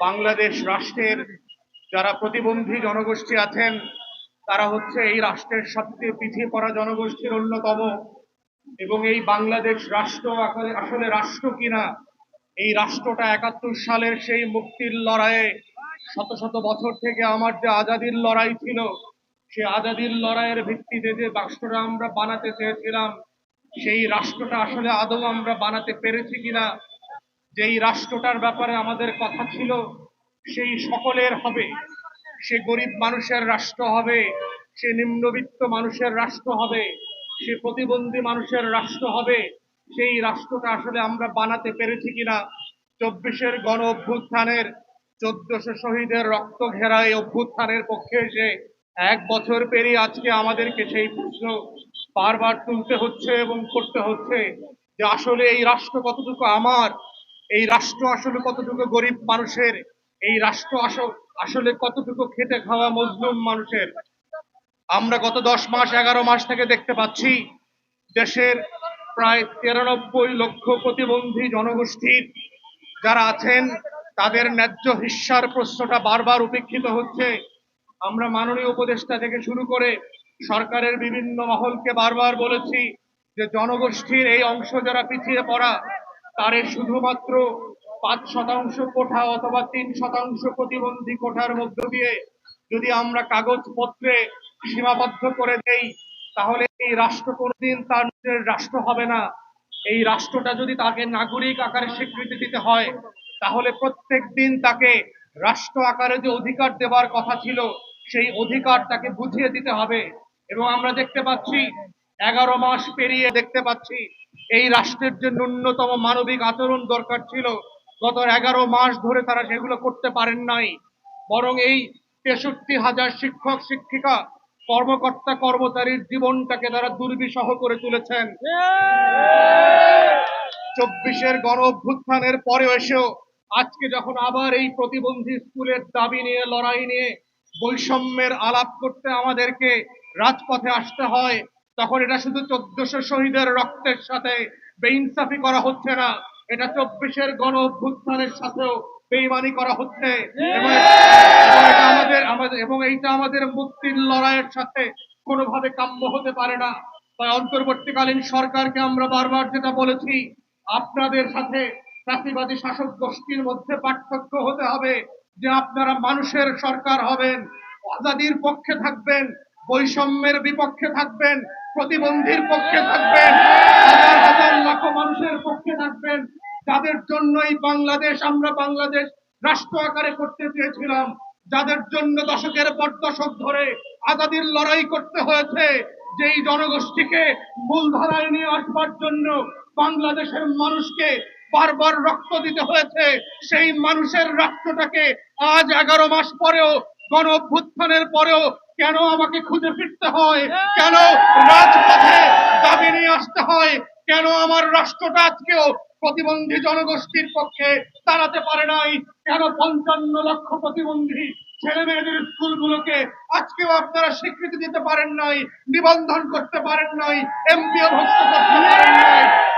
বাংলাদেশ রাষ্ট্রের যারা প্রতিবন্ধী জনগোষ্ঠী আছেন, তারা হচ্ছে এই রাষ্ট্রের সবচেয়ে পিছিয়ে পড়া জনগোষ্ঠীর অন্যতম। এবং এই বাংলাদেশ রাষ্ট্র আসলে- রাষ্ট্র কিনা, এই রাষ্ট্রটা একাত্তর সালের সেই মুক্তির লড়াইয়ে শত শত বছর থেকে আমার যে আজাদির লড়াই ছিল, সে আজাদির লড়াইয়ের ভিত্তিতে যে রাষ্ট্রটা আমরা বানাতে চেয়েছিলাম, সেই রাষ্ট্রটা আসলে আদৌ আমরা বানাতে পেরেছি কিনা যেই রাষ্ট্রটার ব্যাপারে আমাদের কথা ছিল, সেই সকলের হবে। সে গরিব মানুষের রাষ্ট্র হবে, সে নিম্নবিত্ত মানুষের রাষ্ট্র হবে, সে প্রতিবন্ধী মানুষের রাষ্ট্র হবে। সেই রাষ্ট্রটা আসলে আমরা বানাতে পেরেছি কিনা, চব্বিশের গণ অভ্যুত্থানের চোদ্দশো শহীদের রক্ত ঘেরা এই অভ্যুত্থানের পক্ষে এসে এক বছর পেরিয়ে আজকে আমাদেরকে সেই প্রশ্ন বারবার তুলতে হচ্ছে এবং করতে হচ্ছে যে আসলে এই রাষ্ট্র কতটুকু আমার এই রাষ্ট্র আসলে কতটুকু গরিব মানুষের? এই রাষ্ট্র আসলে কতটুকু খেতে খাওয়া মজলুম মানুষের? আমরা গত দশ মাস, এগারো মাস থেকে দেখতে পাচ্ছি, দেশের প্রায় তিরানব্বই লক্ষ প্রতিবন্ধী জনগোষ্ঠীর যারা আছেন, তাদের ন্যায্য হিস্যার প্রশ্নটা বারবার উপেক্ষিত হচ্ছে। আমরা মাননীয় উপদেষ্টা থেকে শুরু করে সরকারের বিভিন্ন মহলকে বারবার বলেছি যে জনগোষ্ঠীর এই অংশ যারা পিছিয়ে পড়া তারে শুধুমাত্র পাঁচ শতাংশ কোঠা অথবা তিন শতাংশ প্রতিবন্ধী কোঠার মধ্য দিয়ে যদি আমরা কাগজপত্রে সীমাবদ্ধ করে দেই, তাহলে এই রাষ্ট্র কোনোদিন তার নিজের রাষ্ট্র হবে না। এই রাষ্ট্রটা যদি তাকে নাগরিক আকারে স্বীকৃতি দিতে হয়, তাহলে প্রত্যেক দিন তাকে রাষ্ট্র আকারে যে অধিকার দেওয়ার কথা ছিল, সেই অধিকার তাকে বুঝিয়ে দিতে হবে। এবং আমরা দেখতে পাচ্ছি, এগারো মাস পেরিয়ে দেখতে পাচ্ছি এই রাষ্ট্রের যে ন্যূনতম মানবিক আচরণ দরকার ছিল, গত এগারো মাস ধরে তারা সেগুলো করতে পারেন নাই। বরং এই তেষট্টি হাজার শিক্ষক, শিক্ষিকা, কর্মকর্তা, কর্মচারীর জীবনটাকে তারা দুর্বিষহ করে তুলেছেন। চব্বিশের গণ অভ্যুত্থানের পরে এসেও আজকে যখন আবার এই প্রতিবন্ধী স্কুলের দাবি নিয়ে, লড়াই নিয়ে বৈষম্যের আলাপ করতে আমাদেরকে রাজপথে আসতে হয় তখন এটা শুধু চোদ্দশো শহীদের রক্তের সাথে বেইনসাফি করা হচ্ছে না, এটা চব্বিশের গণ অভ্যুত্থানের সাথেও বেইমানি করা হচ্ছে। আমাদের এবং এইটা আমাদের মুক্তির লড়াইয়ের সাথে কোনোভাবে কাম্য হতে পারে না। তাই অন্তর্বর্তীকালীন সরকারকে আমরা বারবার যেটা বলেছি, আপনাদের সাথে চাষিবাদী শাসক গোষ্ঠীর মধ্যে পার্থক্য হতে হবে, যে আপনারা মানুষের সরকার হবেন, আজাদির পক্ষে থাকবেন, বৈষম্যের বিপক্ষে থাকবেন প্রতিবন্ধীর পক্ষে থাকবেন, হাজার হাজার মানুষের পক্ষে থাকবেন। যাদের জন্যই বাংলাদেশ, আমরা বাংলাদেশ রাষ্ট্র আকারে করতে চেয়েছিলাম, যাদের জন্য দশকের পর দশক ধরে আজাদির লড়াই করতে হয়েছে, যেই জনগোষ্ঠীকে মূলধারায় নিয়ে আসবার জন্য বাংলাদেশের মানুষকে বারবার রক্ত দিতে হয়েছে, সেই মানুষের রক্তটাকে আজ এগারো মাস পরেও গণ অভ্যুত্থানের পরেও কেন আমাকে খুঁজে ফিরতে হয়? কেন রাজপথে দাবি নিয়ে আসতে হয়? কেন আমার রাষ্ট্রটা আজকেও প্রতিবন্ধী জনগোষ্ঠীর পক্ষে দাঁড়াতে পারে নাই? কেন পঞ্চান্ন লক্ষ প্রতিবন্ধী ছেলে মেয়েদের স্কুলগুলোকে আজকেও আপনারা স্বীকৃতি দিতে পারেন নাই? নিবন্ধন করতে পারেন নাই? এমপিও ভুক্ত করতে পারেন নাই?